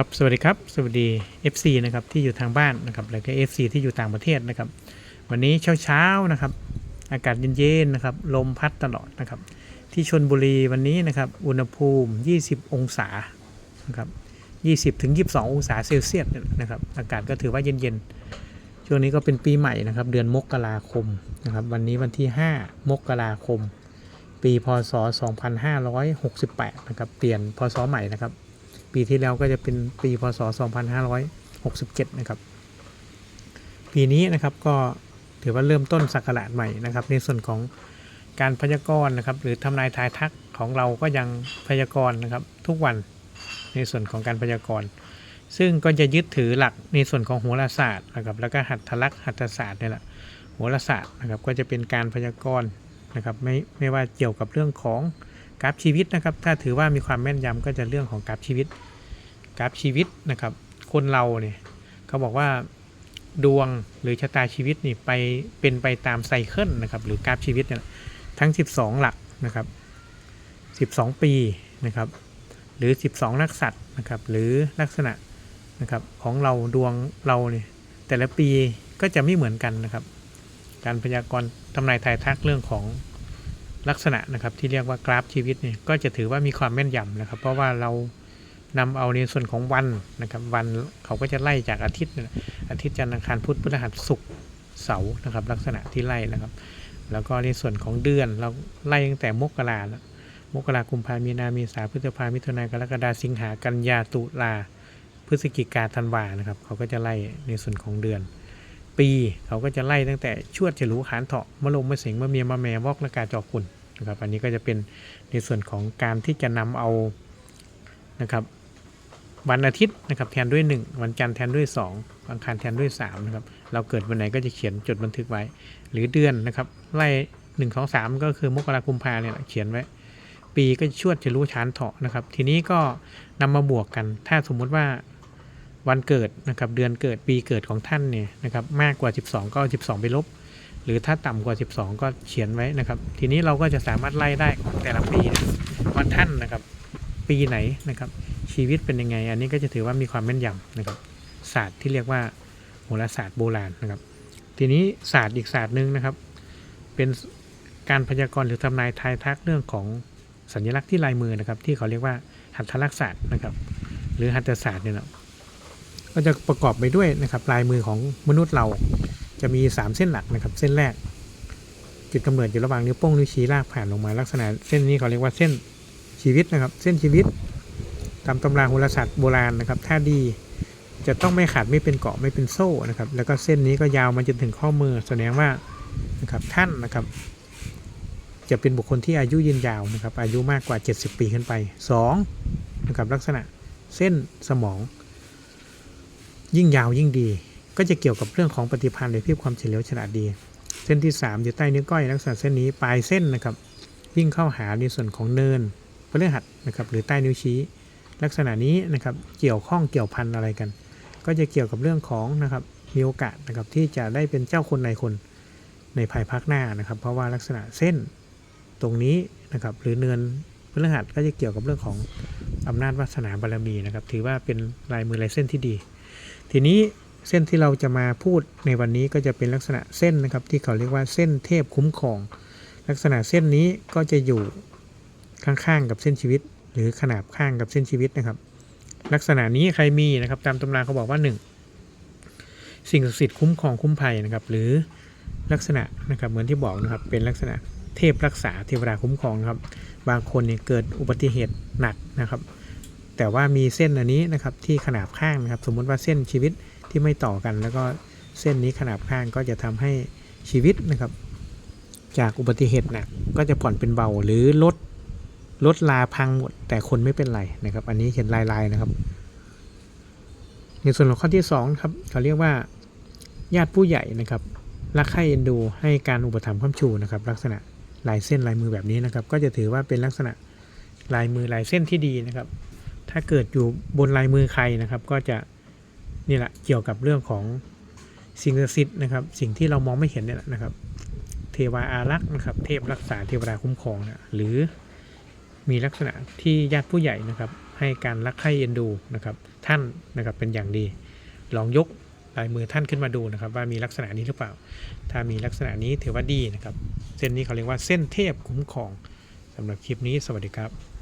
ครับสวัสดีครับสวัสดี FC นะครับที่อยู่ทางบ้านนะครับแล้วก็ FC ที่อยู่ต่างประเทศนะครับ วันนี้เช้าๆนะครับ อากาศเย็นๆนะครับลมพัดตลอดนะครับ ที่ชนบุรีวันนี้นะครับอุณหภูมิ 20 องศานะครับ20ถึง22 องศาเซลเซียสนะครับอากาศก็ถือว่าเย็นๆช่วงนี้ก็เป็นปีใหม่นะครับ เดือนมกราคมนะครับ วันนี้วันที่ 5 มกราคม ปีพศ 2568 นะครับเปลี่ยนพศใหม่นะครับ ปีที่แล้วก็จะเป็นปีพศ 2567 นะครับ ปีนี้นะครับก็ถือว่าเริ่มต้นศักราชใหม่นะครับ ในส่วนของการพยากรณ์นะครับหรือทำนายทายทักของเราก็ยังพยากรณ์นะครับทุกวันในส่วนของการพยากรณ์ซึ่งก็จะยึดถือหลักในส่วนของโหราศาสตร์นะครับแล้วก็หัตถลักษณ์หัตถศาสตร์นี่แหละโหราศาสตร์นะครับก็จะเป็นการพยากรณ์นะครับไม่ไม่ว่าเกี่ยวกับเรื่องของ กราฟชีวิตนะครับ ถ้าถือว่ามีความแม่นยำก็จะเรื่องของกราฟชีวิต กราฟชีวิตนะครับ คนเราเนี่ยเขาบอกว่าดวงหรือชะตาชีวิตนี่ไปเป็นไปตามไซเคิลนะครับ หรือกราฟชีวิตเนี่ยทั้ง 12 หลักนะครับ 12 ปีนะครับ หรือ 12 นักสัตว์นะครับ หรือลักษณะนะครับของเราดวงเราเนี่ยแต่ละปีก็จะไม่เหมือนกันนะครับ การพยากรณ์ทำนายทายทักเรื่องของ ลักษณะนะครับที่เรียกว่ากราฟชีวิตเนี่ยก็จะถือว่ามีความแม่นยำนะครับ เพราะว่าเรานำเอาในส่วนของวันนะครับ วันเขาก็จะไล่จากอาทิตย์อาทิตย์จันทร์อังคารพุธพฤหัสศุกร์เสาร์นะครับ ลักษณะที่ไล่นะครับ แล้วก็ในส่วนของเดือนเราไล่ตั้งแต่มกราแล้วมกรากุมภามีนาเมษาพฤษภามิถุนายนกรกฎาสิงหากันยาตุลาพฤศจิกาธันวานะครับ เขาก็จะไล่ในส่วนของเดือน ปี เขาก็จะไล่ตั้งแต่ชวดฉลูขานเถาะมะลงมะเสงมะเมียมะแมวอกและกาจอกุนนะครับอันนี้ก็จะเป็นในส่วนของการที่จะนำเอานะครับวันอาทิตย์นะครับแทนด้วย 1 วันจันทร์แทนด้วย 2 วันอังคารแทนด้วย3นะครับเราเกิดวันไหนก็จะเขียนจดบันทึกไว้ หรือเดือนนะครับไล่1 2 3ก็คือมกราคมพาเนี่ยเขียนไว้ ปีก็ชวดจะรู้ชานเถาะนะครับ ทีนี้ก็นำมาบวกกัน ถ้าสมมุติว่า วันเกิดนะครับเดือนเกิดปีเกิดของท่านเนี่ยนะครับมากกว่า 12 ก็ 12 ไปลบ หรือถ้าต่ำกว่า 12 ก็เขียนไว้นะครับ ทีนี้เราก็จะสามารถไล่ได้ของแต่ละปีว่าท่านนะครับ ปีไหนนะครับ ชีวิตเป็นยังไง อันนี้ก็จะถือว่ามีความแม่นยำนะครับ ศาสตร์ที่เรียกว่าโหราศาสตร์โบราณนะครับ ทีนี้ศาสตร์อีกศาสตร์หนึ่งนะครับ เป็นการพยากรณ์หรือทำนายทายทักเรื่องของสัญลักษณ์ที่ลายมือนะครับ ที่เขาเรียกว่าหัตถลักษณ์ศาสตร์นะครับ หรือหัตถศาสตร์เนี่ยนะ ก็จะประกอบไปด้วยนะครับลายมือของมนุษย์เราจะมี 3 เส้นหลักนะครับ เส้นแรก จุดกำเนิดอยู่ระหว่างนิ้วโป้งนิ้วชี้ลากผ่านลงมาลักษณะ เส้นนี้เขาเรียกว่าเส้นชีวิตนะครับ เส้นชีวิตตามตำราโหราศาสตร์โบราณนะครับ ถ้าดีจะต้องไม่ขาดไม่เป็นเกาะไม่เป็นโซ่นะครับ แล้วก็เส้นนี้ก็ยาวมาจนถึงข้อมือ แสดงว่านะครับท่านนะครับ จะเป็นบุคคลที่อายุยืนยาวนะครับ อายุมากกว่า 70 ปีขึ้นไป2นะครับลักษณะเส้นสมอง ยิ่งยาวยิ่งดี ก็จะเกี่ยวกับเรื่องของปฏิภาณหรือเพียบความเฉลียวฉลาดดี เส้นที่ 3 อยู่ใต้นิ้วก้อยลักษณะเส้นนี้ปลายเส้นนะครับ วิ่งเข้าหาในส่วนของเนินพฤหัสนะครับหรือใต้นิ้วชี้ ลักษณะนี้นะครับเกี่ยวข้องเกี่ยวพันอะไรกัน ก็จะเกี่ยวกับเรื่องของนะครับมีโอกาสนะครับที่จะได้เป็นเจ้าคนในคนในภายภาคหน้านะครับ เพราะว่าลักษณะเส้นตรงนี้นะครับหรือเนินพฤหัสก็จะเกี่ยวกับเรื่องของอำนาจวาสนาบารมีนะครับ ถือว่าเป็นลายมือลายเส้นที่ดี ทีนี้เส้นที่เราจะมาพูดในวันนี้ก็จะเป็นลักษณะเส้นนะครับ ที่เขาเรียกว่าเส้นเทพคุ้มครอง ลักษณะเส้นนี้ก็จะอยู่ข้างๆกับเส้นชีวิต หรือขนาบข้างกับเส้นชีวิตนะครับ ลักษณะนี้ใครมีนะครับ ตามตำราเขาบอกว่า 1 สิ่งศักดิ์สิทธิ์คุ้มครองคุ้มภัยนะครับ หรือลักษณะนะครับเหมือนที่บอกนะครับเป็นลักษณะเทพรักษาเทวดาคุ้มครองนะครับ บางคนเนี่ยเกิดอุบัติเหตุหนักนะครับ แต่ว่ามีเส้นอันนี้นะครับที่ขนาบข้างนะครับ สมมุติว่าเส้นชีวิตที่ไม่ต่อกัน แล้วก็เส้นนี้ขนาบข้างก็จะทำให้ชีวิตนะครับ จากอุบัติเหตุหนักก็จะผ่อนเป็นเบาหรือลดรถลาพังหมด แต่คนไม่เป็นไรนะครับ อันนี้เห็นลายๆนะครับ ในส่วนของข้อที่2ครับเขาเรียกว่าญาติผู้ใหญ่นะครับรักใคร่เอ็นดู ให้การอุปถัมภ์ค้ำชูนะครับ ลักษณะลายเส้นลายมือแบบนี้นะครับ ก็จะถือว่าเป็นลักษณะลายมือลายเส้นที่ดีนะครับ ถ้าเกิดอยู่บนลายมือใครนะครับ ก็จะนี่แหละเกี่ยวกับเรื่องของสิ่งศักดิ์สิทธิ์นะครับ สิ่งที่เรามองไม่เห็นเนี่ยแหละนะครับ เทวาอารักษ์นะครับ เทพรักษาเทวดาคุ้มครองนะหรือมีลักษณะที่ญาติผู้ใหญ่นะครับ ให้การรักใคร่เอ็นดูนะครับ ท่านนะครับเป็นอย่างดี ลองยกลายมือท่านขึ้นมาดูนะครับ ว่ามีลักษณะนี้หรือเปล่า ถ้ามีลักษณะนี้ถือว่าดีนะครับ เส้นนี้เขาเรียกว่าเส้นเทพคุ้มครองสำหรับคลิปนี้สวัสดีครับ